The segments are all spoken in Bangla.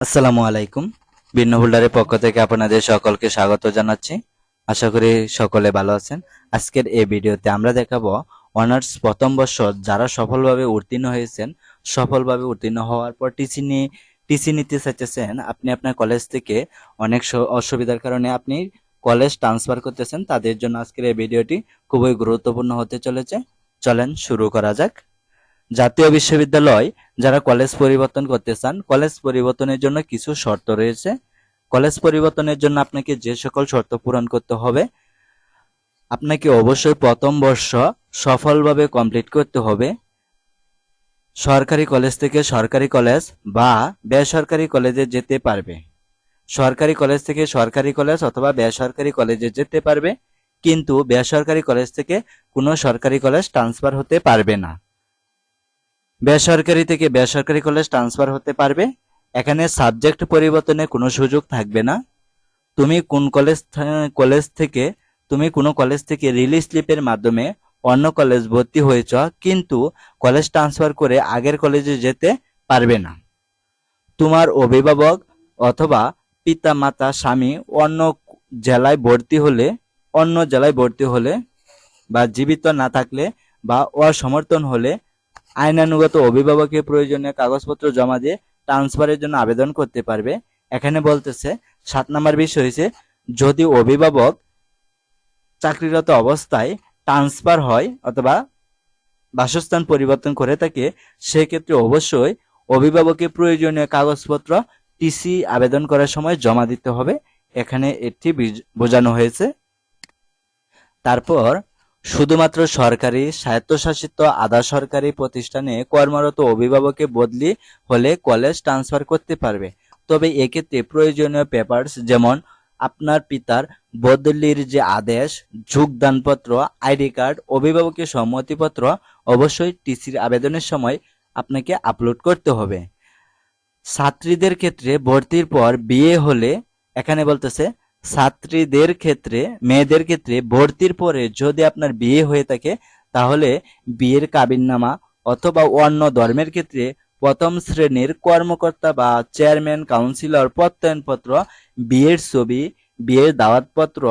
আসসালামু আলাইকুম। ভিন্ন হোল্ডারের পক্ষ থেকে আপনাদের সকলকে স্বাগত জানাচ্ছি। আশা করি সকলে ভালো আছেন। আজকের এই ভিডিওতে আমরা দেখাবো অনার্স প্রথম বর্ষ যারা সফলভাবে উত্তীর্ণ হয়েছেন। সফলভাবে উত্তীর্ণ হওয়ার পর টিসি নিয়ে টিসি নিতে চাইতেছেন। আপনি আপনার কলেজ থেকে অনেক অসুবিধার কারণে আপনি কলেজ ট্রান্সফার করতেছেন। তাদের জন্য আজকের এই ভিডিওটি খুবই গুরুত্বপূর্ণ হতে চলেছে। চলেন শুরু করা যাক। জাতীয় বিশ্ববিদ্যালয় যারা কলেজ পরিবর্তন করতে চান কলেজ পরিবর্তনের জন্য কিছু শর্ত রয়েছে। কলেজ পরিবর্তনের জন্য আপনাকে যে সকল শর্ত পূরণ করতে হবে, আপনাকে অবশ্যই প্রথম বর্ষ সফলভাবে কমপ্লিট করতে হবে। সরকারি কলেজ থেকে সরকারি কলেজ বা বেসরকারি কলেজে যেতে পারবে। সরকারি কলেজ থেকে সরকারি কলেজ অথবা বেসরকারি কলেজে যেতে পারবে, কিন্তু বেসরকারি কলেজ থেকে কোনো সরকারি কলেজ ট্রান্সফার হতে পারবে না। বেসরকারি থেকে বেসরকারি কলেজ ট্রান্সফার হতে পারবে। এখানে সাবজেক্ট পরিবর্তনের কোনো সুযোগ থাকবে না। তুমি কোন কলেজ কলেজ থেকে, তুমি কোনো কলেজ থেকে রিলিজ স্লিপের মাধ্যমে অন্য কলেজ ভর্তি হয়েছ, কিন্তু কলেজ ট্রান্সফার করে আগের কলেজে যেতে পারবে না। তোমার অভিভাবক অথবা পিতা মাতা স্বামী অন্য জেলায় ভর্তি হলে, অন্য জেলায় ভর্তি হলে বা জীবিত না থাকলে বা অসমর্থন হলে আইনানুগত অভিভাবকের প্রয়োজনীয় কাগজপত্র জমা দিয়ে ট্রান্সফারের জন্য আবেদন করতে পারবে। এখানে বলতেছে, সাত নম্বর বিষয় হয়েছে যদি অভিভাবক চাকরিরত অবস্থায় ট্রান্সফার হয় অথবা বাসস্থান পরিবর্তন করে থাকে, সেক্ষেত্রে অবশ্যই অভিভাবকের প্রয়োজনীয় কাগজপত্র টিসি আবেদন করার সময় জমা দিতে হবে। এখানে এটি বোঝানো হয়েছে। তারপর শুধুমাত্র সরকারি স্বায়ত্তশাসিত আধা সরকারি প্রতিষ্ঠানে কর্মরত অভিভাবকে বদলি হলে কলেজ ট্রান্সফার করতে পারবে। তবে এক্ষেত্রে প্রয়োজনীয় পেপারস যেমন আপনার পিতার বদলির যে আদেশ, যোগদানপত্র, আইডি কার্ড, অভিভাবকের সম্মতিপত্র, অবশ্যই টিসির আবেদনের সময় আপনাকে আপলোড করতে হবে। ছাত্রীদের ক্ষেত্রে ভর্তির পর বিয়ে হলে এখানে বলতেছে ছাত্রীদের ক্ষেত্রে, মেয়েদের ক্ষেত্রে ভর্তির পরে যদি আপনার বিয়ে হয়ে থাকে, তাহলে বিয়ের কাবিননামা অথবা অন্য ধর্মের ক্ষেত্রে প্রথম শ্রেণির কর্মকর্তা বা চেয়ারম্যান, কাউন্সিলর, প্রত্যয়নপত্র, বিয়ের ছবি, বিয়ের দাওয়াতপত্র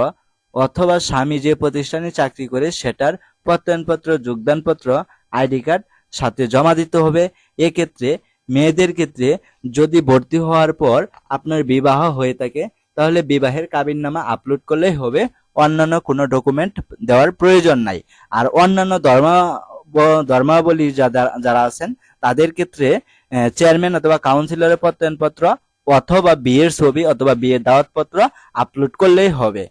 অথবা স্বামী যে প্রতিষ্ঠানে চাকরি করে সেটার প্রত্যয়নপত্র, যোগদানপত্র, আইডি কার্ড সাথে জমা দিতে হবে। এক্ষেত্রে মেয়েদের ক্ষেত্রে যদি ভর্তি হওয়ার পর আপনার বিবাহ হয়ে থাকে তাহলে বিবাহের কাবিননামা আপলোড করলেই হবে। অন্যান্য কোনো ডকুমেন্ট দেওয়ার প্রয়োজন নাই। আর অন্যান্য ধর্ম, ধর্মাবলী যারা যারা আছেন, তাদের ক্ষেত্রে চেয়ারম্যান অথবা কাউন্সিলরের প্রত্যয়নপত্র অথবা বিয়ের ছবি অথবা বিয়ের দাওয়াতপত্র আপলোড করলেই হবে।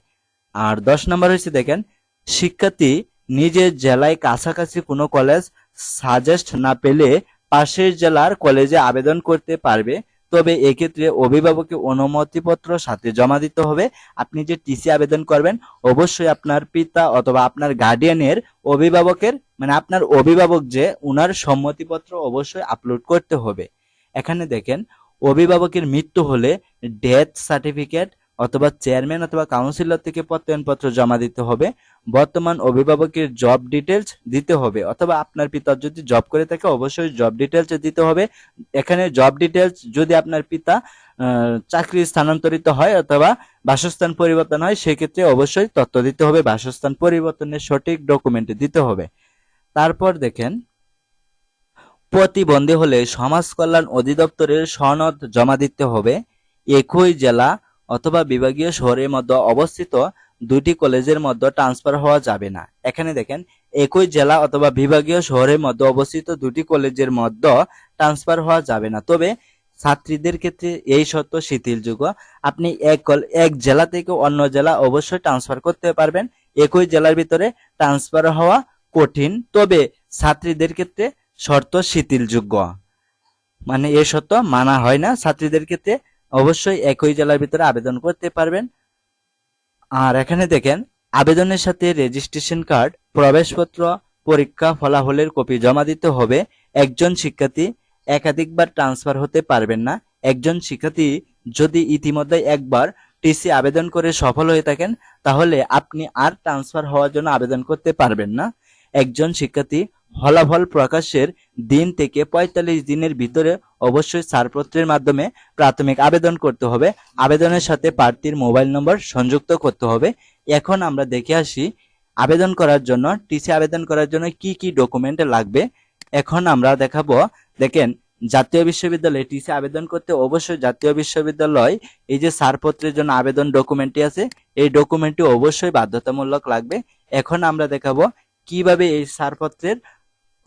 আর দশ নম্বর হচ্ছে দেখেন, শিক্ষার্থী নিজের জেলায় কাছাকাছি কোনো কলেজ সাজেস্ট না পেলে পাশের জেলার কলেজে আবেদন করতে পারবে। তবে এক্ষেত্রে অভিভাবকের অনুমতিপত্র সাথে জমা দিতে হবে। আপনি যে টিসি আবেদন করবেন, অবশ্যই আপনার পিতা অথবা আপনার গার্ডিয়ানের অভিভাবকের মানে আপনার অভিভাবক যে ওনার সম্মতিপত্র অবশ্যই আপলোড করতে হবে। এখানে দেখেন, অভিভাবকের মৃত্যু হলে ডেথ সার্টিফিকেট অথবা চেয়ারম্যান অথবা কাউন্সিলর থেকে প্রত্যয়নপত্র জমা দিতে হবে, বর্তমান অভিভাবকের জব ডিটেলস দিতে হবে, অথবা আপনার পিতা যদি জব করে থাকে, অবশ্যই জব ডিটেলস দিতে হবে। এখানে জব ডিটেলস যদি আপনার পিতা চাকরি স্থানান্তরিত হয় অথবা বাসস্থান পরিবর্তন হয়, সেক্ষেত্রে অবশ্যই তথ্য দিতে হবে, বাসস্থান পরিবর্তনের সঠিক ডকুমেন্ট দিতে হবে। তারপর দেখেন, প্রতিবন্ধী হলে সমাজ কল্যাণ অধিদপ্তরের সনদ জমা দিতে হবে। একই জেলা অথবা বিভাগীয় শহরের মধ্যে অবস্থিত দুটি কলেজের মধ্যে ট্রান্সফার হওয়া যাবে না। এখানে দেখেন, একই জেলা অথবা বিভাগীয় শহরের মধ্যে অবস্থিত দুটি কলেজের মধ্যে ট্রান্সফার হওয়া যাবে না। তবে ছাত্রীদের ক্ষেত্রে এই শর্ত শিথিলযোগ্য। আপনি এক এক জেলা থেকে অন্য জেলা অবশ্যই ট্রান্সফার করতে পারবেন। একই জেলার ভিতরে ট্রান্সফার হওয়া কঠিন। তবে ছাত্রীদের ক্ষেত্রে শর্ত শিথিলযোগ্য। মানে এই শর্ত মানা হয় না। ছাত্রীদের ক্ষেত্রে অবশ্যই একই জেলার ভিতরে আবেদন করতে পারবেন। আর এখানে দেখেন, আবেদনের সাথে রেজিস্ট্রেশন কার্ড প্রবেশপত্র, পরীক্ষা ফলাফলের কপি জমা দিতে হবে। একজন শিক্ষার্থী একাধিকবার ট্রান্সফার হতে পারবেন না। একজন শিক্ষার্থী যদি ইতিমধ্যে একবার টিসি আবেদন করে সফল হয়ে থাকেন, তাহলে আপনি আর ট্রান্সফার হওয়ার জন্য আবেদন করতে পারবেন না। একজন শিক্ষার্থী ফলাফল প্রকাশের দিন থেকে পঁয়তাল্লিশ দিনের ভিতরে অবশ্যই ছাড়পত্রের মাধ্যমে প্রাথমিক আবেদন করতে হবে। আবেদনের সাথে প্রার্থীর মোবাইল নম্বর সংযুক্ত করতে হবে। এখন আমরা দেখে আসি আবেদন করার জন্য, টিসি আবেদন করার জন্য কি কি ডকুমেন্ট লাগবে। এখন আমরা দেখাবো, দেখেন, জাতীয় বিশ্ববিদ্যালয়ে টিসি আবেদন করতে অবশ্যই জাতীয় বিশ্ববিদ্যালয় এই যে ছাড়পত্রের জন্য আবেদন ডকুমেন্টটি আছে, এই ডকুমেন্টটি অবশ্যই বাধ্যতামূলক লাগবে। এখন আমরা দেখাবো কীভাবে এই ছাড়পত্রের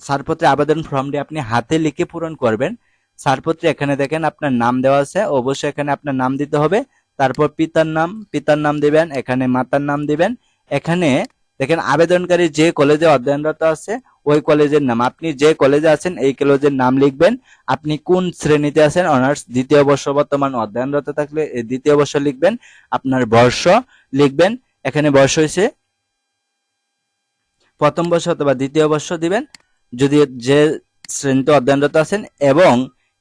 ছাড়পত্রে আবেদন ফর্মটি আপনি হাতে লিখে পূরণ করবেন। ছাড়পত্রে এখানে দেখেন আপনার নাম দেওয়া আছে, অবশ্যই এখানে আপনার নাম দিতে হবে। তারপর পিতার নাম পিতার নাম দিবেন, এখানে মাতার নাম দিবেন। এখানে দেখেন আবেদনকারী যে কলেজে অধ্যয়নরত আছে, ওই কলেজের নাম। আপনি যে কলেজে আছেন, এই কলেজের নাম লিখবেন। আপনি কোন শ্রেণীতে আছেন, অনার্স, দ্বিতীয় বর্ষ বর্তমান অধ্যয়নরত থাকলে দ্বিতীয় বর্ষ লিখবেন। আপনার বর্ষ লিখবেন। এখানে বর্ষ হয়েছে প্রথম বর্ষ অথবা দ্বিতীয় বর্ষ দিবেন। যদি যে শ্রেণীতে অধ্যয়নরত আছেন এবং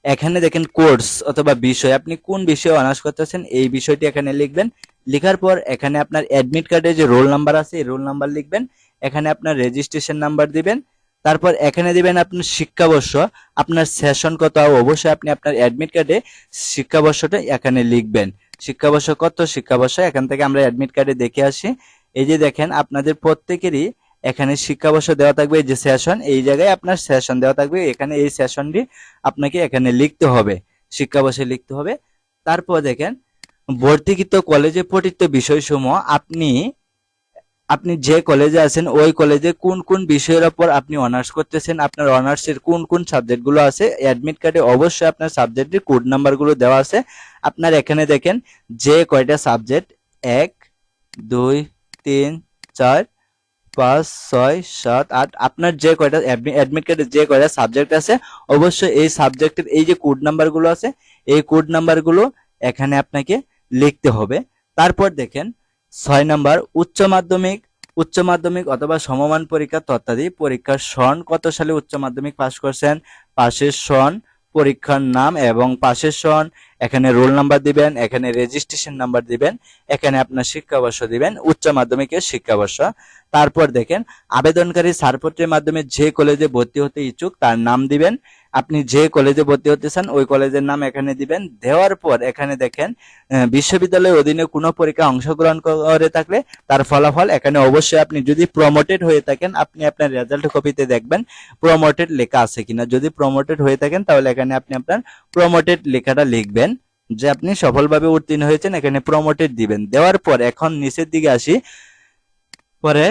এখানে দেখেন কোর্স অথবা বিষয়, আপনি কোন বিষয়ে অনার্স করতেছেন এই বিষয়টি এখানে লিখবেন। লেখার পর এখানে আপনার অ্যাডমিট কার্ডে যে রোল নাম্বার আছে, এই রোল নাম্বার লিখবেন। এখানে আপনার রেজিস্ট্রেশন নাম্বার দিবেন। তারপর এখানে দিবেন আপনার শিক্ষাবর্ষ। আপনার সেশন কত অবশ্যই আপনি আপনার অ্যাডমিট কার্ডে শিক্ষাবর্ষটা এখানে লিখবেন। শিক্ষাবর্ষ কত, শিক্ষাবর্ষ, এখান থেকে আমরা অ্যাডমিট কার্ডে দেখে আসি। এই যে দেখেন, আপনাদের প্রত্যেকেরই এখানে শিক্ষাবর্ষ দেওয়া থাকবে যে সেশন এই জায়গায় আপনার সেশন দেওয়া থাকবে। এখানে এই সেশনটি আপনাকে এখানে লিখতে হবে শিক্ষাবর্ষে লিখতে হবে। তারপর দেখেন, ভর্তিকৃত কলেজে পঠিত বিষয়সমূহ, আপনি আপনি যে কলেজে আছেন, ওই কলেজে কোন কোন বিষয়ের ওপর আপনি অনার্স করতেছেন, আপনার অনার্সের কোন কোন সাবজেক্টগুলো আছে অ্যাডমিট কার্ডে অবশ্যই আপনার সাবজেক্টের কোড নাম্বারগুলো দেওয়া আছে। আপনার এখানে দেখেন, যে কয়টা সাবজেক্ট এক, দুই, তিন, চার পাঁচ, ছয়, সাত, আট, আপনার যে কয়টা অ্যাডমিট কার্ডে যে কয়টা সাবজেক্ট আছে, অবশ্যই এই সাবজেক্টের এই যে কোড নাম্বারগুলো আছে, এই কোড নাম্বারগুলো এখানে আপনাকে লিখতে হবে। তারপর দেখেন, ছয় নাম্বার উচ্চ মাধ্যমিক উচ্চ মাধ্যমিক অথবা সমমান পরীক্ষা তত্ত্বাদি পরীক্ষার সন কত সালে উচ্চ মাধ্যমিক পাশ করছেন? পাশের সন পরীক্ষার নাম এবং পাশের সন, এখানে রোল নাম্বার দিবেন, এখানে রেজিস্ট্রেশন নাম্বার দিবেন, এখানে আপনার শিক্ষাবর্ষ দিবেন, উচ্চ মাধ্যমিকের শিক্ষাবর্ষ। তারপর দেখেন, আবেদনকারী ছাড়পত্রের মাধ্যমে যে কলেজে ভর্তি হতে ইচ্ছুক তার নাম দিবেন আপনি যে কলেজে ভর্তি হতে চান, ওই কলেজের নাম এখানে দিবেন। দেওয়ার পর এখানে দেখেন বিশ্ববিদ্যালয়ের অধীনে কোনো পরীক্ষা অংশগ্রহণ করে থাকলে তার ফলাফল এখানে অবশ্যই আপনি যদি প্রমোটেড হয়ে থাকেন, আপনি আপনার রেজাল্ট কপিতে দেখবেন প্রমোটেড লেখা আছে কিনা। যদি প্রমোটেড হয়ে থাকেন, তাহলে এখানে আপনি আপনার প্রমোটেড লেখাটা লিখবেন, যে আপনি সফলভাবে উত্তীর্ণ হয়েছেন, এখানে প্রমোটেড দিবেন। দেওয়ার পর এখন নিচের দিকে আসি। পরে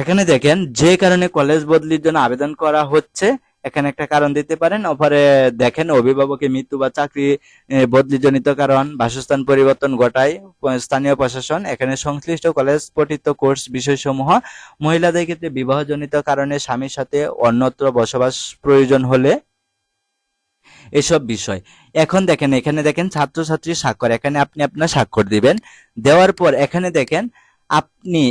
এখানে দেখেন, যে কারণে কলেজ বদলির জন্য আবেদন করা হচ্ছে এখানে একটা কারণ দিতে পারেন। ওপরে দেখেন, অভিভাবকের মৃত্যু বা চাকরি বদলিজনিত কারণ, বাসস্থান পরিবর্তন ঘটায় স্থানীয় প্রশাসন, এখানে সংশ্লিষ্ট কলেজ পঠিত কোর্স বিষয়সমূহ মহিলাদের ক্ষেত্রে বিবাহজনিত কারণে স্বামীর সাথে অন্যত্র বসবাস প্রয়োজন হলে এসব বিষয়। এখন দেখেন, এখানে দেখেন ছাত্রছাত্রীর স্বাক্ষর, এখানে আপনি আপনার স্বাক্ষর দিবেন। দেওয়ার পর এখানে দেখেন আপনি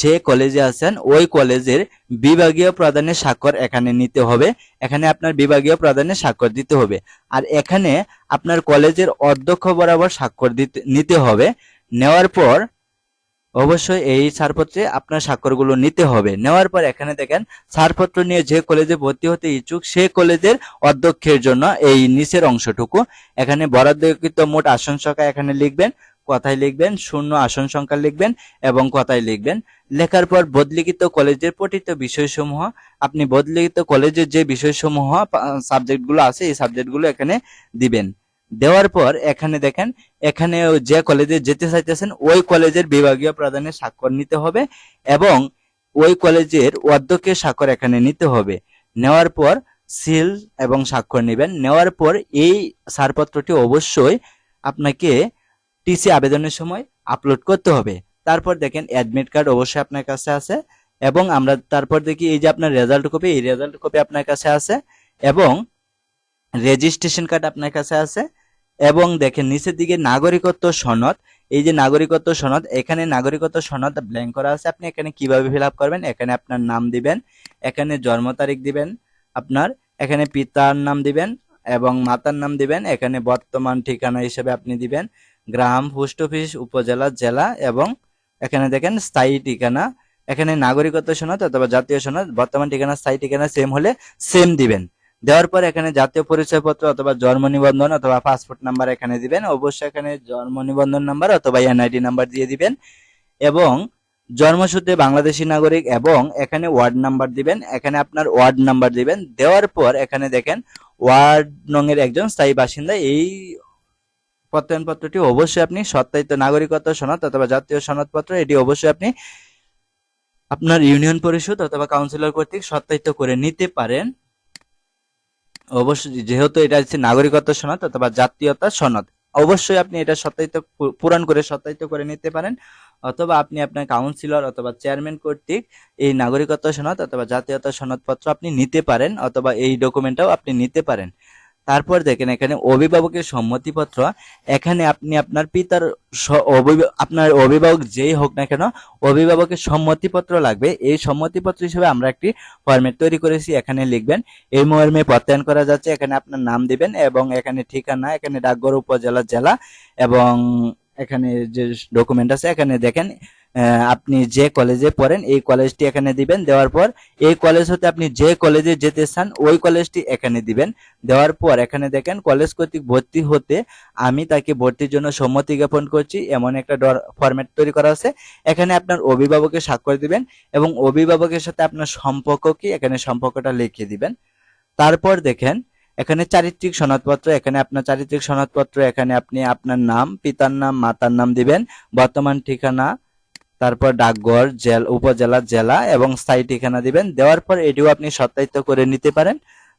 যে কলেজে আছেন, ওই কলেজের বিভাগীয় প্রধানের স্বাক্ষর এখানে নিতে হবে। এখানে আপনার বিভাগীয় প্রধানের স্বাক্ষর দিতে হবে। আর এখানে আপনার কলেজের অধ্যক্ষ বরাবর স্বাক্ষর দিতে, নিতে হবে। নেওয়ার পর অবশ্যই এই ছাড়পত্রে আপনার স্বাক্ষরগুলো নিতে হবে। নেওয়ার পর এখানে দেখেন, ছাড়পত্র নিয়ে যে কলেজে ভর্তি হতে ইচ্ছুক, সে কলেজের অধ্যক্ষের জন্য এই নিচের অংশটুকু। এখানে বরাদ্দকৃত মোট আসন সংখ্যা এখানে লিখবেন। কথায় লিখবেন, শূন্য আসন সংখ্যা লিখবেন এবং কথায় লিখবেন। লেখার পর বদলিখিত কলেজের পঠিত বিষয়সমূহ, আপনি বদলিখিত কলেজের যে বিষয়সমূহ সাবজেক্টগুলো আছে, এই সাবজেক্টগুলো এখানে দিবেন। দেওয়ার পর এখানে দেখেন, এখানে যে কলেজে যেতে চাইতেছেন, ওই কলেজের বিভাগীয় প্রধানের স্বাক্ষর নিতে হবে এবং ওই কলেজের অধ্যক্ষের স্বাক্ষর এখানে নিতে হবে। নেওয়ার পর সিল এবং স্বাক্ষর নেবেন। নেওয়ার পর এই ছাড়পত্রটি অবশ্যই আপনাকে টিসি আবেদনের সময় আপলোড করতে হবে। তারপর দেখেন অ্যাডমিট কার্ড অবশ্যই আপনার কাছে আছে এবং আমরা তারপর দেখি এই যে আপনার রেজাল্ট কপি এই রেজাল্ট কপি আপনার কাছে আছে এবং রেজিস্ট্রেশন কার্ড আপনার কাছে আছে এবং দেখেন নিচের দিকে নাগরিকত্ব সনদ, এই যে নাগরিকত্ব সনদ, এখানে নাগরিকত্ব সনদ ব্ল্যাঙ্ক করা আছে। আপনি এখানে কীভাবে ফিল করবেন? এখানে আপনার নাম দিবেন, এখানে জন্ম তারিখ দিবেন, আপনার এখানে পিতার নাম দিবেন এবং মাতার নাম দিবেন, এখানে বর্তমান ঠিকানা হিসেবে আপনি দিবেন। গ্রাম, পোস্ট অফিস, উপজেলা, জেলা এবং এখানে দেখেন স্থায়ী ঠিকানা। এখানে নাগরিকত্ব সনদ অথবা জাতীয় সনদ, বর্তমান ঠিকানা, স্থায়ী ঠিকানা সেম হলে সেম দিবেন। দেওয়ার পর এখানে জাতীয় পরিচয়পত্র অথবা জন্ম নিবন্ধন অথবা পাসপোর্ট নাম্বার এখানে দিবেন। অবশ্যই এখানে জন্ম নিবন্ধন নাম্বার অথবা এনআইডি নাম্বার দিয়ে দিবেন এবং জন্মসূত্রে বাংলাদেশী নাগরিক এবং এখানে ওয়ার্ড নাম্বার দিবেন। এখানে আপনার ওয়ার্ড নাম্বার দিবেন। দেওয়ার পর এখানে দেখেন ওয়ার্ড নংয়ের একজন স্থায়ী বাসিন্দা এই প্রত্যয়নপত্রটি অবশ্যই আপনি সত্যায়িত নাগরিকত্ব সনদ অথবা জাতীয় সনদপত্র, এটি অবশ্যই আপনি আপনার ইউনিয়ন পরিষদ অথবা কাউন্সিলর কর্তৃক সত্যায়িত করে নিতে পারেন। অবশ্যই যেহেতু এটা হচ্ছে নাগরিকত্ব সনদ অথবা জাতীয়তা সনদ, অবশ্যই আপনি এটা সত্যায়িত পূরণ করে সত্যায়িত করে নিতে পারেন। অথবা আপনি আপনার কাউন্সিলর অথবা চেয়ারম্যান কর্তৃক এই নাগরিকত্ব সনদ অথবা জাতীয়তা সনদপত্র আপনি নিতে পারেন অথবা এই ডকুমেন্টটাও আপনি নিতে পারেন। তারপর দেখেন এখানে অভিভাবকের সম্মতিপত্র। এখানে আপনি আপনার পিতার আপনার অভিভাবক যেই হোক না কেন, অভিভাবকের সম্মতিপত্র লাগবে। এই সম্মতিপত্র হিসেবে আমরা একটি ফর্মেট তৈরি করেছি। এখানে লিখবেন, এই মর্মে প্রত্যয়ন করা যাচ্ছে। এখানে আপনার নাম দিবেন এবং এখানে ঠিকানা, এখানে ডাকঘর, উপজেলা, জেলা এবং এখানে যে ডকুমেন্ট আছে, এখানে দেখেন আপনি যে কলেজে পড়েন, এই কলেজটি এখানে দিবেন। দেওয়ার পর এই কলেজ হতে আপনি যে কলেজে যেতে চান, ওই কলেজটি এখানে দিবেন। দেওয়ার পর এখানে দেখেন কলেজ কর্তৃক ভর্তি হতে আমি তাকে ভর্তির জন্য সম্মতি জ্ঞাপন করছি। এমন একটা ফরম্যাট তৈরি করা আছে। এখানে আপনার অভিভাবকের স্বাক্ষর দিবেন এবং অভিভাবকের সাথে আপনার সম্পর্ক কি এখানে সম্পর্কটা লিখে দিবেন। তারপর দেখেন, এখানে চারিত্রিক সনদপত্র, এখানে আপনার চারিত্রিক সনদপত্র, এখানে আপনি আপনার নাম, পিতার নাম, মাতার নাম দিবেন। বর্তমান ঠিকানা তারপর ডাকঘর, জেল, উপজেলা, জেলা এবং স্থায়ী ঠিকানা দিবেন। দেওয়ার পর এটিও আপনি সত্যায়িত করে নিতে পারেন।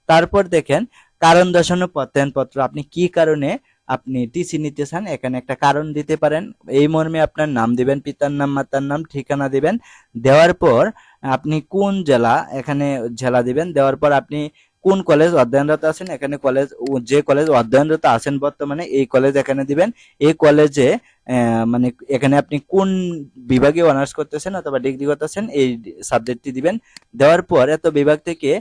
তারপর দেখেন, কারণ দর্শানো প্রত্যয়নপত্র, আপনি কি কারণে আপনি টিসি নিতে চান, এখানে একটা কারণ দিতে পারেন। এই মর্মে আপনার নাম দিবেন, পিতার নাম, মাতার নাম, ঠিকানা দিবেন। দেওয়ার পর আপনি কোন জেলা, এখানে জেলা দিবেন। দেওয়ার পর আপনি কোন কলেজ অধ্যয়নরত আছেন? এখানে কলেজ যে কলেজ অধ্যয়নরত আছেন বর্তমানে, এই কলেজ এখানে দিবেন। এই কলেজে মানে এখানে আপনি কোন বিভাগে অনার্স করতেছেন অথবা ডিগ্রি করতেছেন, এই সাবজেক্টটি দিবেন। দেওয়ার পর এত বিভাগ থেকে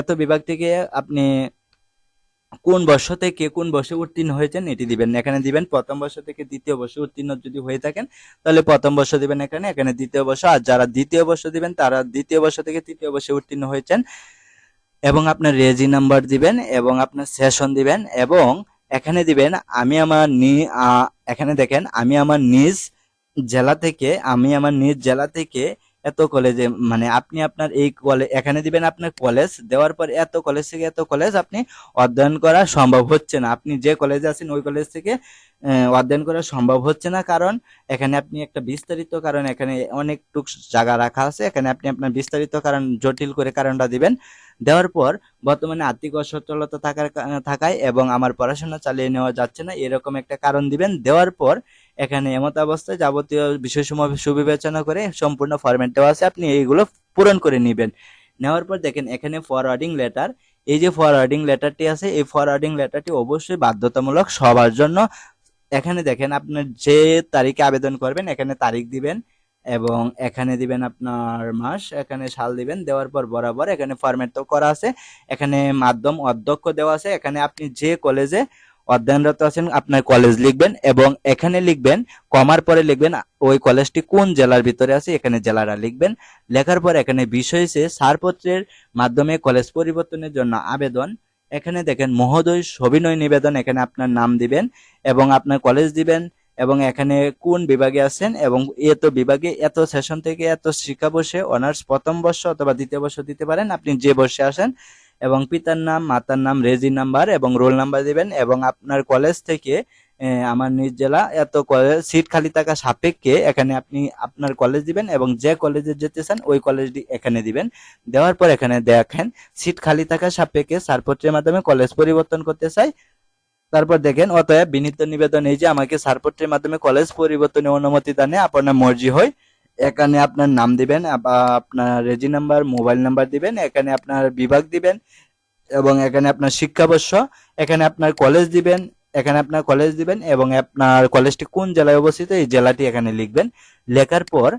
এত বিভাগ থেকে আপনি কোন বর্ষ থেকে কোন বর্ষে উত্তীর্ণ হয়েছেন, এটি দিবেন। এখানে দিবেন প্রথম বর্ষ থেকে দ্বিতীয় বর্ষে উত্তীর্ণ যদি হয়ে থাকেন, তাহলে প্রথম বর্ষ দিবেন এখানে এখানে দ্বিতীয় বর্ষ। আর যারা দ্বিতীয় বর্ষ দিবেন, তারা দ্বিতীয় বর্ষ থেকে তৃতীয় বর্ষে উত্তীর্ণ হয়েছেন। এবং আপনার রেজি নাম্বার দিবেন এবং আপনার সেশন দিবেন এবং এখানে দিবেন, আমি আমার নি এখানে দেখেন, আমি আমার নিজ জেলা থেকে, আমি আমার নিজ জেলা থেকে এত কলেজে মানে আপনি আপনার এই কলেজ এখানে দিবেন আপনার কলেজ দেওয়ার পর এত কলেজ থেকে এত কলেজ আপনি অধ্যয়ন করা সম্ভব হচ্ছে না। আপনি যে কলেজে আছেন, ওই কলেজ থেকে অধ্যয়ন করা সম্ভব হচ্ছে না। কারণ এখানে আপনি একটা বিস্তারিত কারণ, এখানে অনেকটুক জায়গা রাখা আছে। এখানে আপনি আপনার বিস্তারিত কারণ, জটিল করে কারণটা দিবেন। দেওয়ার পর বর্তমানে আর্থিক অসচ্ছলতা থাকার থাকায় এবং আমার পড়াশোনা চালিয়ে নেওয়া যাচ্ছে না, এরকম একটা কারণ দিবেন। দেওয়ার পর এখানে এমত অবস্থায় যাবতীয় বিষয়সমূহ সুবিবেচনা করে সম্পূর্ণ ফরম্যাট দেওয়া আছে। আপনি এইগুলো পূরণ করে নেবেন। নেওয়ার পর দেখেন এখানে ফরওয়ার্ডিং লেটার এই যে ফরওয়ার্ডিং লেটারটি আছে, এই ফরওয়ার্ডিং লেটারটি অবশ্যই বাধ্যতামূলক সবার জন্য। এখানে দেখেন আপনার যে তারিখে আবেদন করবেন, এখানে তারিখ দিবেন এবং এখানে দিবেন আপনার মাস, এখানে সাল দিবেন। দেওয়ার পর বরাবর এখানে ফরম্যাট তো করা আছে। এখানে মাধ্যম অধ্যক্ষ দেওয়া আছে। এখানে আপনি যে কলেজে অধ্যয়নরত আছেন, আপনার কলেজ লিখবেন এবং এখানে লিখবেন, কমার পরে লিখবেন, ওই কলেজটি কোন জেলার ভিতরে আছে, এখানে জেলাটা লিখবেন। লেখার পর এখানে বিষয় সে ছাড়পত্রের মাধ্যমে কলেজ পরিবর্তনের জন্য আবেদন। এখানে দেখেন মহোদয় সবিনয় নিবেদন, এখানে আপনার নাম দিবেন এবং আপনার কলেজ দিবেন এবং এখানে কোন বিভাগে আছেন এবং এত বিভাগে এত সেশন থেকে এত শিক্ষাবর্ষে অনার্স প্রথম বর্ষ অথবা দ্বিতীয় বর্ষ দিতে পারেন, আপনি যে বর্ষে আসেন এবং পিতার নাম, মাতার নাম রেজি নাম্বার এবং রোল নাম্বার দিবেন এবং আপনার কলেজ থেকে আমার নিজ জেলা এত কলেজ, সিট খালি থাকা সাপেক্ষে এখানে আপনি আপনার কলেজ দিবেন এবং যে কলেজে যেতে চান, ওই কলেজটি এখানে দিবেন। দেওয়ার পর এখানে দেখেন, সিট খালি থাকা সাপেক্ষে ছাড়পত্রের মাধ্যমে কলেজ পরিবর্তন করতে চাই। তারপর দেখেন, অতএব বিনীত নিবেদন এই যে আমাকে ছাড়পত্রের মাধ্যমে কলেজ পরিবর্তনের অনুমতি দানে আপনার মর্জি হয়। এখানে আপনার নাম দিবেন আপনার রেজি নাম্বার মোবাইল নাম্বার দিবেন, এখানে আপনার বিভাগ দিবেন এবং এখানে আপনার শিক্ষাবর্ষ, এখানে আপনার কলেজ দিবেন, এখানে আপনার কলেজ দিবেন এবং আপনার কলেজটি কোন জেলায় অবস্থিত, এই জেলাটি এখানে লিখবেন। লেখার পর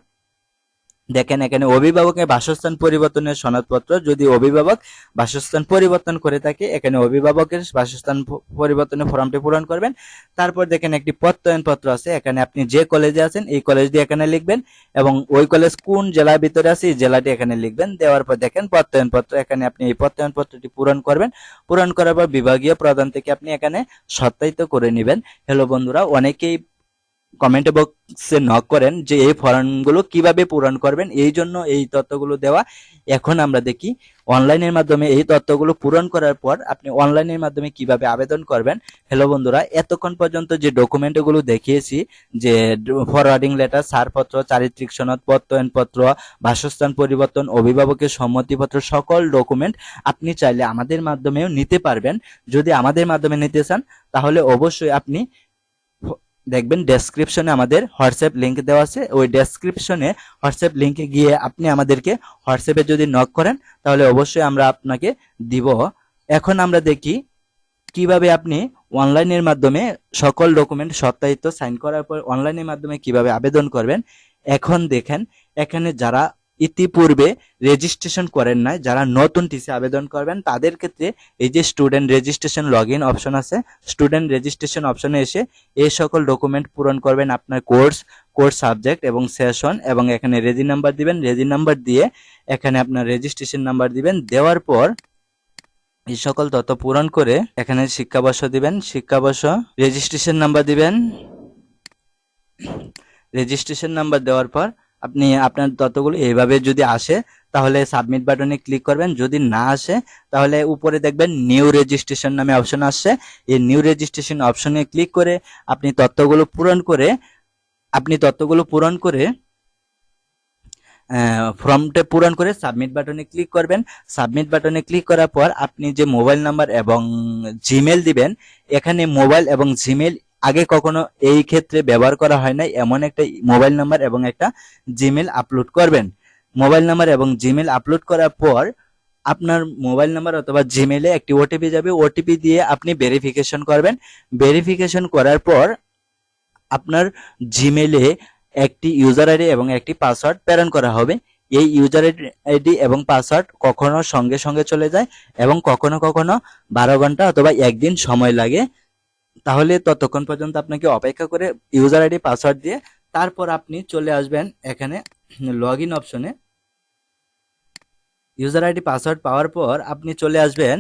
দেখেন এখানে অভিভাবকের বাসস্থান পরিবর্তনের সনদপত্র, যদি অভিভাবক বাসস্থান পরিবর্তন করে থাকে, এখানে অভিভাবকের বাসস্থান পরিবর্তনের ফর্মটি পূরণ করবেন। তারপর দেখেন একটি প্রত্যয়ন পত্র আছে, এখানে আপনি যে কলেজে আছেন, এই কলেজ দিয়ে এখানে লিখবেন এবং ওই কলেজ কোন জেলার ভিতরে আছে, এই জেলাটি এখানে লিখবেন। দেওয়ার পর দেখেন প্রত্যয়ন পত্র এখানে আপনি এই প্রত্যয়ন পত্রটি পূরণ করবেন। পূরণ করার পর বিভাগীয় প্রধান থেকে আপনি এখানে সত্যায়িত করে নেবেন। হ্যালো বন্ধুরা, অনেকেই কমেন্ট বক্সে নক করেন যে এই ফর্মগুলো কীভাবে পূরণ করবেন, এই জন্য এই তথ্যগুলো দেওয়া। এখন আমরা দেখি অনলাইনের মাধ্যমে এই তথ্যগুলো পূরণ করার পর আপনি অনলাইনের মাধ্যমে কীভাবে আবেদন করবেন। হ্যালো বন্ধুরা, এতক্ষণ পর্যন্ত যে ডকুমেন্টগুলো দেখিয়েছি, যে ফরওয়ার্ডিং লেটার ছাড়পত্র চারিত্রিক সনদ, প্রত্যয়নপত্র, বাসস্থান পরিবর্তন, অভিভাবকের সম্মতিপত্র, সকল ডকুমেন্ট আপনি চাইলে আমাদের মাধ্যমেও নিতে পারবেন। যদি আমাদের মাধ্যমে নিতে চান, তাহলে অবশ্যই আপনি দেখবেন ডেসক্রিপশনে আমাদের হোয়াটসঅ্যাপ লিংক দেওয়া আছে। ওই ডেসক্রিপশনে হোয়াটসঅ্যাপ লিংকে গিয়ে আপনি আমাদেরকে হোয়াটসঅ্যাপে যদি নক করেন, তাহলে অবশ্যই আমরা আপনাকে দিব। এখন আমরা দেখি কীভাবে আপনি অনলাইনের মাধ্যমে সকল ডকুমেন্ট সত্যায়িত সাইন করার পর অনলাইনের মাধ্যমে কীভাবে আবেদন করবেন। এখন দেখেন, এখানে যারা ইতিপূর্বে রেজিস্ট্রেশন করেন নাই। যারা নতুন টিসি আবেদন করবেন, তাদের ক্ষেত্রে এই যে student registration log in option আছে স্টুডেন্ট রেজিস্ট্রেশন অপশনে এসে এই সকল ডকুমেন্ট পূরণ করবেন আপনার কোর্স কোর্স সাবজেক্ট এবং সেশন এবং এখানে রেজি নাম্বার দিবেন। রেজি নাম্বার দিয়ে এখানে আপনার রেজিস্ট্রেশন নাম্বার দিবেন। দেওয়ার পর এই সকল তথ্য পূরণ করে এখানে শিক্ষাবর্ষ দিবেন। শিক্ষাবর্ষ রেজিস্ট্রেশন নাম্বার দিবেন। রেজিস্ট্রেশন নাম্বার দেওয়ার পর আপনি আপনার তথ্যগুলো এইভাবে যদি আসে, তাহলে সাবমিট বাটনে ক্লিক করবেন। যদি না আসে, তাহলে উপরে দেখবেন নিউ রেজিস্ট্রেশন নামে অপশন আসছে। এই নিউ রেজিস্ট্রেশন অপশনে ক্লিক করে আপনি তথ্যগুলো পূরণ করে, আপনি তথ্যগুলো পূরণ করে ফর্মটা পূরণ করে সাবমিট বাটনে ক্লিক করবেন। সাবমিট বাটনে ক্লিক করার পর আপনি যে মোবাইল নাম্বার এবং জিমেল দিবেন, এখানে মোবাইল এবং জিমেল আগে কখনো এই ক্ষেত্রে ব্যবহার করা হয় নাই। এমন একটা মোবাইল নাম্বার এবং একটা জিমেল আপলোড করবেন। মোবাইল নাম্বার এবং জিমেল আপলোড করার পর আপনার মোবাইল নাম্বার অথবা জিমেলে একটি ওটিপি যাবে। ওটিপি দিয়ে আপনি ভেরিফিকেশন করবেন। ভেরিফিকেশন করার পর আপনার জিমেলে একটি ইউজার আইডি এবং একটি পাসওয়ার্ড প্রেরণ করা হবে। এই ইউজার আইডি এবং পাসওয়ার্ড কখনো সঙ্গে সঙ্গে চলে যায় এবং কখনো কখনো বারো ঘণ্টা অথবা একদিন সময় লাগে তাহলে ততক্ষণ পর্যন্ত আপনাকে অপেক্ষা করে ইউজার আইডি পাসওয়ার্ড দিয়ে তারপর আপনি চলে আসবেন এখানে লগ ইন অপশনে ইউজার আইডি পাসওয়ার্ড পাওয়ার পর আপনি চলে আসবেন।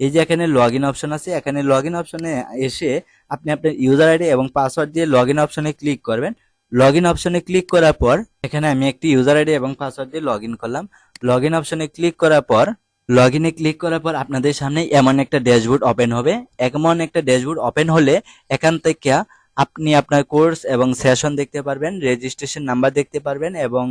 এই যে এখানে লগ ইন অপশন আছে, এখানে লগ ইন অপশনে এসে আপনি আপনার ইউজার আইডি এবং পাসওয়ার্ড দিয়ে লগ ইন অপশনে ক্লিক করবেন। লগ ইন অপশনে ক্লিক করার পর, এখানে আমি একটি ইউজার আইডি এবং পাসওয়ার্ড দিয়ে লগ ইন করলাম। লগ ইন অপশনে ক্লিক করার পর লগ ইনে ক্লিক করার পর আপনাদের সামনে এমন একটা ড্যাশবোর্ড ওপেন হবে। এমন একটা ড্যাশবোর্ড ওপেন হলে এখান থেকে আপনি আপনার কোর্স এবং সেশন দেখতে পারবেন রেজিস্ট্রেশন নাম্বার দেখতে পারবেন এবং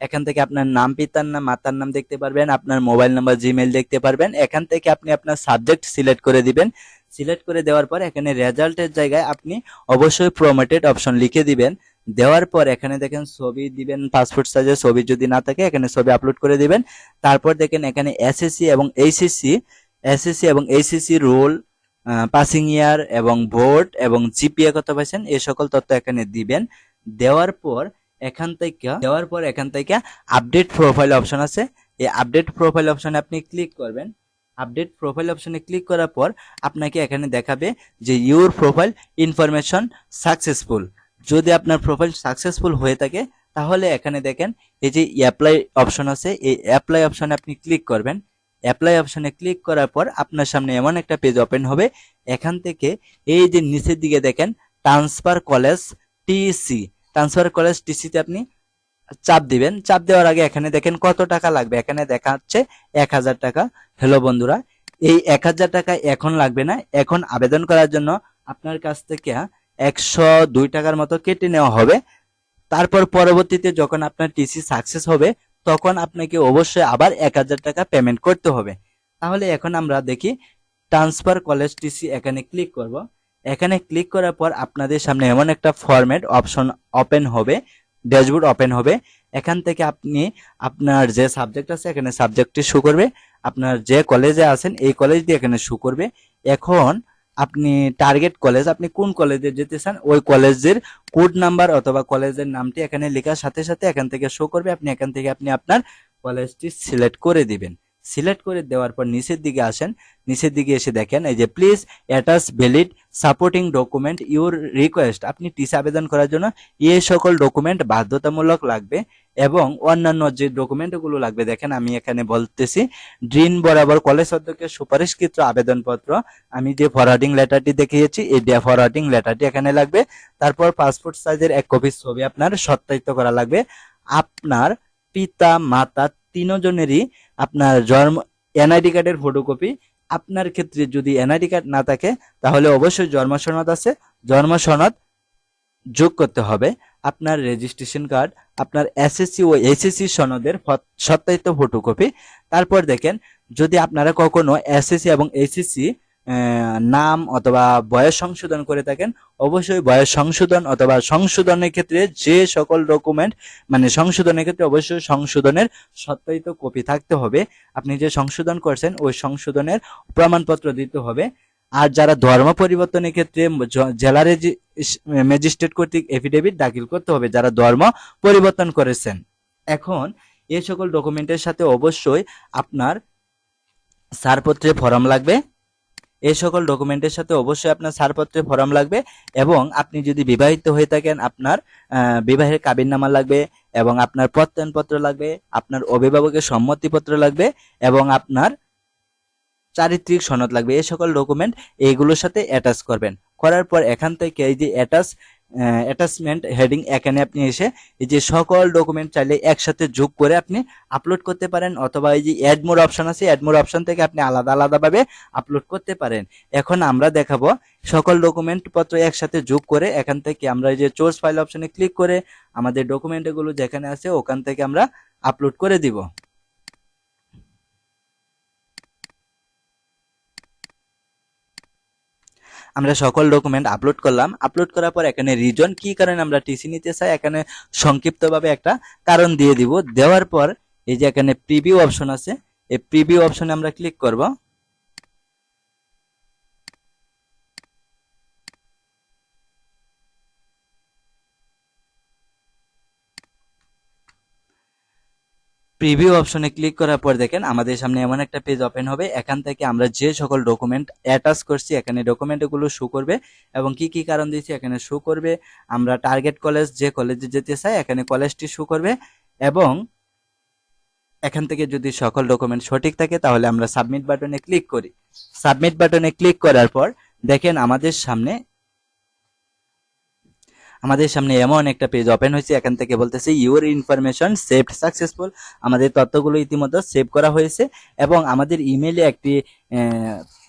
এখান থেকে আপনার নাম, পিতার নাম, মাতার নাম দেখতে পারবেন, আপনার মোবাইল নাম্বার জিমেল দেখতে পারবেন। এখান থেকে আপনি আপনার সাবজেক্ট সিলেক্ট করে দিবেন। সিলেক্ট করে দেওয়ার পর এখানে রেজাল্টের জায়গায় আপনি অবশ্যই প্রোমোটেড অপশন লিখে দিবেন। দেওয়ার পর এখানে দেখেন ছবি দিবেন পাসপোর্ট সাইজের ছবি যদি না থাকে, এখানে ছবি আপলোড করে দিবেন। তারপর দেখেন এখানে এসএসসি এবং এইচএসসি এসএসসি এবং এইচএসসি রোল পাসিং ইয়ার এবং ভোট এবং জিপিএ কত পাইছেন? এই সকল তথ্য এখানে দিবেন। দেওয়ার পর এখান থেকে, দেওয়ার পর এখান থেকে আপডেট প্রোফাইল অপশন আছে। এই আপডেট প্রোফাইল অপশনে আপনি ক্লিক করবেন। আপডেট প্রোফাইল অপশনে ক্লিক করার পর আপনাকে এখানে দেখাবে যে ইউর প্রোফাইল ইনফরমেশন সাকসেসফুল যদি আপনার প্রোফাইল সাকসেসফুল হয়ে থাকে, তাহলে এখানে দেখেন, এই যে অ্যাপ্লাই অপশন আছে, এই অ্যাপ্লাই অপশনে আপনি ক্লিক করবেন। অ্যাপ্লাই অপশনে ক্লিক করার পর আপনার সামনে এমন একটা পেজ ওপেন হবে। এখান থেকে এই যে নিচের দিকে দেখেন transfer college TC transfer college টিসিতে আপনি চাপ দিবেন। চাপ দেওয়ার আগে এখানে দেখেন কত টাকা লাগবে। এখানে দেখা হচ্ছে এক হাজার টাকা। হ্যালো বন্ধুরা, এই এক হাজার টাকা এখন লাগবে না। এখন আবেদন করার জন্য আপনার কাছ থেকে একশো দুই টাকার মতো কেটে নেওয়া হবে। তারপর পরবর্তীতে যখন আপনার টিসি সাকসেস হবে, তখন আপনাকে অবশ্যই আবার এক হাজার টাকা পেমেন্ট করতে হবে। তাহলে এখন আমরা দেখি ট্রান্সফার কলেজ টিসি এখানে ক্লিক করব। এখানে ক্লিক করার পর আপনাদের সামনে এমন একটা ফরম্যাট অপশন ওপেন হবে ড্যাশবোর্ড ওপেন হবে। এখান থেকে আপনি আপনার যে সাবজেক্ট আছে, এখানে সাবজেক্টটি শো করবে। আপনার যে কলেজে আছেন, এই কলেজ দিয়ে এখানে শো করবে। এখন আপনি টার্গেট কলেজ আপনি কোন কলেজে যেতে চান, ওই কলেজের কোড নাম্বার অথবা কলেজের নামটি এখানে লেখার সাথে সাথে এখান থেকে শো করবে। আপনি এখান থেকে আপনি আপনার কলেজটি সিলেক্ট করে দিবেন। সিলেক্ট করে দেওয়ার পর নিচের দিকে আসেন। নিচের দিকে এসে দেখেন, এই যে please attach valid supporting document your request আপনি টিসি আবেদন করার জন্য এই সকল ডকুমেন্ট বাধ্যতামূলক লাগবে এবং অন্যান্য যে ডকুমেন্টগুলো লাগবে, দেখেন আমি এখানে বলতেছি ড্রিন বরাবর কলেজ অধ্যক্ষের সুপারিশকৃত আবেদনপত্র। আমি যে ফরওয়ার্ডিং লেটারটি দেখিয়েছি, এই ফরওয়ার্ডিং লেটারটি এখানে লাগবে। তারপর পাসপোর্ট সাইজের এক কপি ছবি আপনার সত্যায়িত করা লাগবে। আপনার পিতা, মাতা তিনজনেরই আপনার জন্ম এনআইডি কার্ডের ফটোকপি আপনার ক্ষেত্রে যদি এনআইডি কার্ড না থাকে, তাহলে অবশ্যই জন্ম সনদ আছে। জন্ম সনদ যোগ করতে হবে। আপনার রেজিস্ট্রেশন কার্ড আপনার এসএসসি ও এসএসসি সনদের সত্যায়িত ফটোকপি তারপর দেখেন, যদি আপনারা কখনো এসএসসি এবং এসএসসি নাম অথবা বয়স সংশোধন করে থাকেন। অবশ্যই বয়স সংশোধন অথবা সংশোধনের ক্ষেত্রে যে সকল ডকুমেন্ট মানে সংশোধনের ক্ষেত্রে অবশ্যই সংশোধনের সত্যায়িত কপি থাকতে হবে। আপনি যে সংশোধন করছেন, ওই সংশোধনের প্রমাণপত্র দিতে হবে। আর যারা ধর্ম পরিবর্তনের ক্ষেত্রে জেলা ম্যাজিস্ট্রেট কর্তৃক এফিডেভিট দাখিল করতে হবে, যারা ধর্ম পরিবর্তন করেছেন। এখন এই সকল ডকুমেন্টের সাথে অবশ্যই আপনার ছাড়পত্রের ফর্ম লাগবে। এই সকল ডকুমেন্টের সাথে অবশ্যই আপনার ছাড়পত্রের ফর্ম লাগবে এবং আপনি যদি বিবাহিত হয়ে থাকেন, আপনার বিবাহের কাবিননামা লাগবে এবং আপনার প্রত্যয়নপত্র লাগবে, আপনার অভিভাবকের সম্মতিপত্র লাগবে এবং আপনার চারিত্রিক সনদ লাগবে। এই সকল ডকুমেন্ট এইগুলোর সাথে অ্যাটাচ করবেন। করার পর এখান থেকে এই যে অ্যাটাচ অ্যাটাচমেন্ট হেডিং এখানে আপনি এসে এই যে সকল ডকুমেন্ট চাইলে একসাথে যোগ করে আপনি আপলোড করতে পারেন অথবা এই যে অ্যাড মোর অপশন আছে অ্যাড মোর অপশন থেকে আপনি আলাদা আলাদাভাবে আপলোড করতে পারেন। এখন আমরা দেখাবো সকল ডকুমেন্ট পত্র একসাথে যোগ করে এখান থেকে আমরা এই যে চোর্স ফাইল অপশনে ক্লিক করে আমাদের ডকুমেন্টগুলো যেখানে আছে ওখান থেকে আমরা আপলোড করে দিব। আমরা সকল ডকুমেন্ট আপলোড করলাম। আপলোড করার পর এখানে রিজন কি কারণে আমরা টিসি নিতে চাই, এখানে সংক্ষিপ্তভাবে একটা কারণ দিয়ে দিব। দেওয়ার পর এই যে এখানে প্রিভিউ অপশন আছে, এই প্রিভিউ অপশনে আমরা ক্লিক করব। প্রিভিউ অপশনে ক্লিক করার পর দেখেন, আমাদের সামনে এমন একটা পেজ ওপেন হবে। এখান থেকে আমরা যে সকল ডকুমেন্ট অ্যাটাচ করছি, এখানে ডকুমেন্টগুলো শো করবে এবং কি কি কারণ দিয়েছি এখানে শো করবে। আমরা টার্গেট কলেজ যে কলেজে যেতে চাই, এখানে কলেজটি শো করবে এবং এখান থেকে যদি সকল ডকুমেন্ট সঠিক থাকে, তাহলে আমরা সাবমিট বাটনে ক্লিক করি। সাবমিট বাটনে ক্লিক করার পর দেখেন, আমাদের সামনে আমাদের সামনে এমন একটা পেজ ওপেন হয়েছে, এখান থেকে বলতেছে ইউর ইনফরমেশন সেভড সাকসেসফুল আমাদের তথ্যগুলো ইতিমধ্যে সেভ করা হয়েছে এবং আমাদের ইমেলে একটি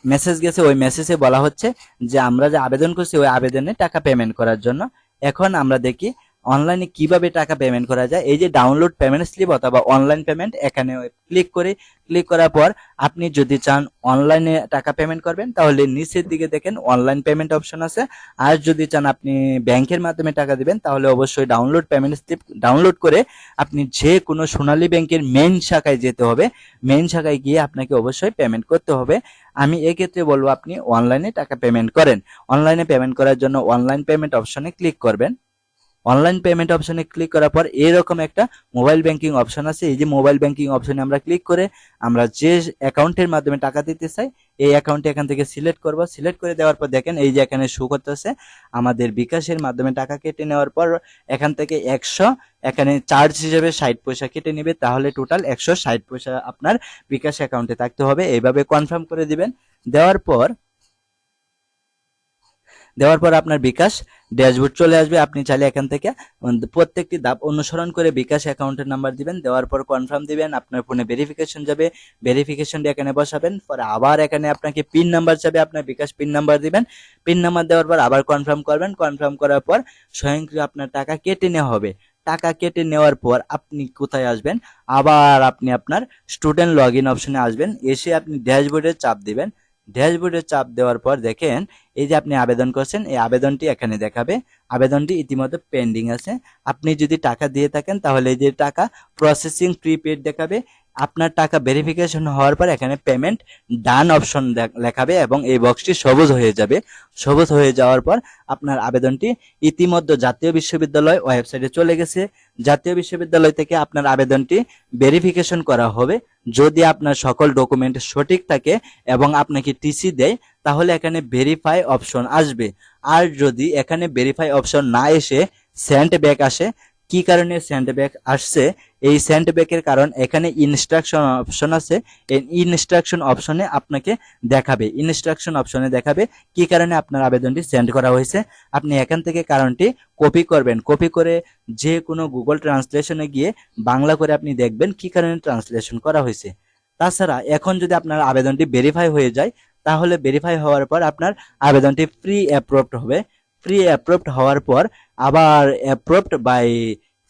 মেসেজ গেছে। ওই মেসেজে বলা হচ্ছে যে, আমরা যে আবেদন করছি, ওই আবেদনে টাকা পেমেন্ট করার জন্য। এখন আমরা দেখি অনলাইনে কীভাবে টাকা পেমেন্ট করা যায়? এই যে ডাউনলোড পেমেন্ট স্লিপ অথবা অনলাইন পেমেন্ট এখানে ক্লিক করে ক্লিক করার পর আপনি যদি চান অনলাইনে টাকা পেমেন্ট করবেন, তাহলে নিচের দিকে দেখেন অনলাইন পেমেন্ট অপশন আছে। আর যদি চান আপনি ব্যাংকের মাধ্যমে টাকা দিবেন, তাহলে অবশ্যই ডাউনলোড পেমেন্ট স্লিপ ডাউনলোড করে আপনি যে কোনো সোনালী ব্যাংকের মেইন শাখায় যেতে হবে মেইন শাখায় গিয়ে আপনাকে অবশ্যই পেমেন্ট করতে হবে। আমি এক্ষেত্রে বলব আপনি অনলাইনে টাকা পেমেন্ট করেন। অনলাইনে পেমেন্ট করার জন্য অনলাইন পেমেন্ট অপশনে ক্লিক করবেন। অনলাইন পেমেন্ট অপশনে ক্লিক করার পর এরকম একটা মোবাইল ব্যাংকিং অপশন আছে। এই যে মোবাইল ব্যাংকিং অপশনে আমরা ক্লিক করে আমরা যে অ্যাকাউন্টের মাধ্যমে টাকা দিতে চাই, এই অ্যাকাউন্টে এখান থেকে সিলেক্ট করব। সিলেক্ট করে দেওয়ার পর দেখেন এই যে এখানে শো করতেছে, আমাদের বিকাশের মাধ্যমে টাকা কেটে নেওয়ার পর এখান থেকে একশো, এখানে চার্জ হিসেবে ষাট পয়সা কেটে নেবে, তাহলে টোটাল একশো ষাট পয়সা আপনার বিকাশ অ্যাকাউন্টে থাকতে হবে। এইভাবে কনফার্ম করে দিবেন। দেওয়ার পর দেওয়ার পর আপনার বিকাশ ড্যাশবোর্ড চলে আসবে। আপনি চাইলে এখান থেকে প্রত্যেকটি ধাপ অনুসরণ করে বিকাশ অ্যাকাউন্টের নাম্বার দিবেন। দেওয়ার পর কনফার্ম দিবেন, আপনার ফোনে ভেরিফিকেশন যাবে। ভেরিফিকেশনটি এখানে বসাবেন। পরে আবার এখানে আপনাকে পিন নাম্বার যাবে আপনার বিকাশ পিন নাম্বার দিবেন। পিন নাম্বার দেওয়ার পর আবার কনফার্ম করবেন। কনফার্ম করার পর স্বয়ংক্রিয় আপনার টাকা কেটে নেওয়া হবে। টাকা কেটে নেওয়ার পর আপনি কোথায় আসবেন? আবার আপনি আপনার স্টুডেন্ট লগ ইন অপশনে আসবেন। এসে আপনি ড্যাশবোর্ডে চাপ দিবেন। ড্যাশবোর্ডে চাপ দেওয়ার পর দেখেন, এই যে আপনি আবেদন করছেন, এই আবেদনটি এখানে দেখাবে। আবেদনটি ইতিমধ্যে পেন্ডিং আছে। আপনি যদি টাকা দিয়ে থাকেন, তাহলে এই যে টাকা প্রসেসিং প্রিপেড দেখাবে। আপনার টাকা ভেরিফিকেশন হওয়ার পর এখানে পেমেন্ট ডান অপশন লেখাবে এবং এই বক্সটি সবুজ হয়ে যাবে। সবুজ হয়ে যাওয়ার পর আপনার আবেদনটি ইতিমধ্যে জাতীয় বিশ্ববিদ্যালয় ওয়েবসাইটে চলে গেছে। জাতীয় বিশ্ববিদ্যালয় থেকে আপনার আবেদনটি ভেরিফিকেশন করা হবে। যদি আপনার সকল ডকুমেন্ট সঠিক থাকে এবং আপনাকে টিসি দেয়, তাহলে এখানে ভেরিফাই অপশন আসবে। আর যদি এখানে ভেরিফাই অপশন না এসে সেন্ট ব্যাক আসে কি কারণে সেন্ট ব্যাক আসছে? এই সেন্ট ব্যাকের কারণ এখানে ইনস্ট্রাকশন অপশন আছে। এই ইনস্ট্রাকশন অপশনে আপনাকে দেখাবে। ইনস্ট্রাকশন অপশনে দেখাবে কি কারণে আপনার আবেদনটি সেন্ড করা হয়েছে। আপনি এখান থেকে কারণটি কপি করবেন। কপি করে যে কোনো গুগল ট্রান্সলেশনে গিয়ে বাংলা করে আপনি দেখবেন কি কারণে ট্রান্সলেশন করা হয়েছে। তাছাড়া এখন যদি আপনার আবেদনটি ভেরিফাই হয়ে যায়, তাহলে ভেরিফাই হওয়ার পর আপনার আবেদনটি ফ্রি অ্যাপ্রুভড হবে। ফ্রি অ্যাপ্রুভড হওয়ার পর, আবার অ্যাপ্রুভড বাই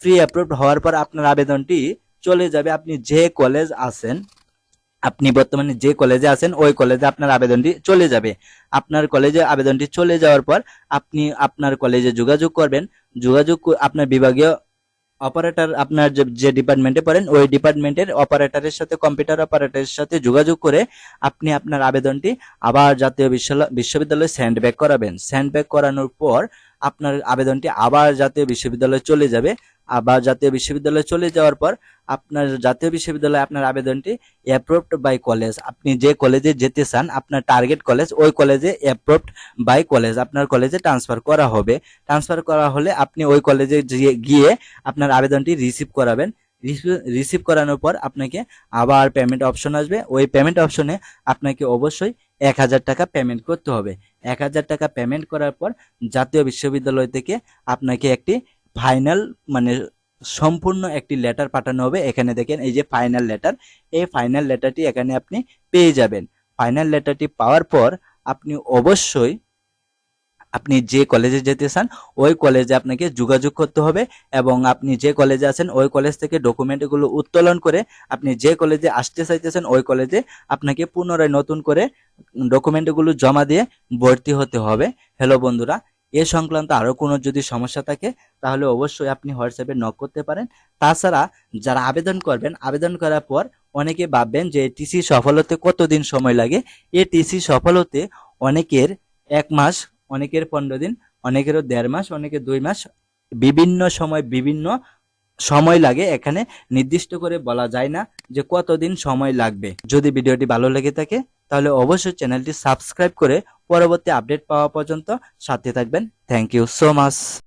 ফ্রি অ্যাপ্রুভড হওয়ার পর আপনার আবেদনটি চলে যাবে। আপনি যে কলেজ আছেন, আপনি বর্তমানে যে কলেজে আছেন, ওই কলেজে আপনার আবেদনটি চলে যাবে। আপনার কলেজে আবেদনটি চলে যাওয়ার পর আপনি আপনার কলেজে যোগাযোগ করবেন। যোগাযোগ আপনার বিভাগীয় অপারেটর আপনার যে- ডিপার্টমেন্টে পড়েন, ওই ডিপার্টমেন্টের অপারেটরের সাথে কম্পিউটার অপারেটরের সাথে যোগাযোগ করে আপনি আপনার আবেদনটি আবার জাতীয় বিশ্ববিদ্যালয়ে স্যান্ড ব্যাক করাবেন। স্যান্ড ব্যাক করানোর পর আপনার আবেদনটি আবার জাতীয় বিশ্ববিদ্যালয়ে চলে যাবে। আবার জাতীয় বিশ্ববিদ্যালয়ে চলে যাওয়ার পর আপনার জাতীয় বিশ্ববিদ্যালয়ে আপনার আবেদনটি অ্যাপ্রুভড বাই কলেজ আপনি যে কলেজে যেতে চান, আপনার টার্গেট কলেজ ওই কলেজে অ্যাপ্রুভড বাই কলেজ আপনার কলেজে ট্রান্সফার করা হবে। ট্রান্সফার করা হলে আপনি ওই কলেজে গিয়ে- আপনার আবেদনটি রিসিভ করাবেন। রিসিভ করানোর পর আপনাকে আবার পেমেন্ট অপশন আসবে। ওই পেমেন্ট অপশনে আপনাকে অবশ্যই এক হাজার টাকা পেমেন্ট করতে হবে। এক হাজার টাকা পেমেন্ট করার পর জাতীয় বিশ্ববিদ্যালয় থেকে আপনাকে একটি ফাইনাল মানে সম্পূর্ণ একটি লেটার পাঠানো হবে। এখানে দেখেন, এই যে ফাইনাল লেটার এই ফাইনাল লেটারটি এখানে আপনি পেয়ে যাবেন। ফাইনাল লেটারটি পাওয়ার পর আপনি অবশ্যই আপনি যে কলেজে যেতে চান, ওই কলেজে আপনাকে যোগাযোগ করতে হবে এবং আপনি যে কলেজে আছেন, ওই কলেজ থেকে ডকুমেন্টগুলো উত্তোলন করে আপনি যে কলেজে আসতে চাইতেছেন, ওই কলেজে আপনাকে পুনরায় নতুন করে ডকুমেন্টগুলো জমা দিয়ে ভর্তি হতে হবে। হ্যালো বন্ধুরা এ সংক্রান্ত আরও কোনো যদি সমস্যা থাকে, তাহলে অবশ্যই আপনি হোয়াটসঅ্যাপে নক করতে পারেন। তাছাড়া যারা আবেদন করবেন, আবেদন করার পর অনেকে ভাববেন যে টিসি সফল হতে কতদিন সময় লাগে? এ টিসি সফল হতে অনেকের এক মাস, অনেকের পনেরো দিন, অনেকেরও দেড় মাস অনেকের দুই মাস, বিভিন্ন সময় বিভিন্ন সময় লাগে। এখানে নির্দিষ্ট করে বলা যায় না যে কতদিন সময় লাগবে। যদি ভিডিওটি ভালো লেগে থাকে তাহলে অবশ্যই চ্যানেলটি সাবস্ক্রাইব করে পরবর্তী আপডেট পাওয়া পর্যন্ত সাথে থাকবেন। Thank you so much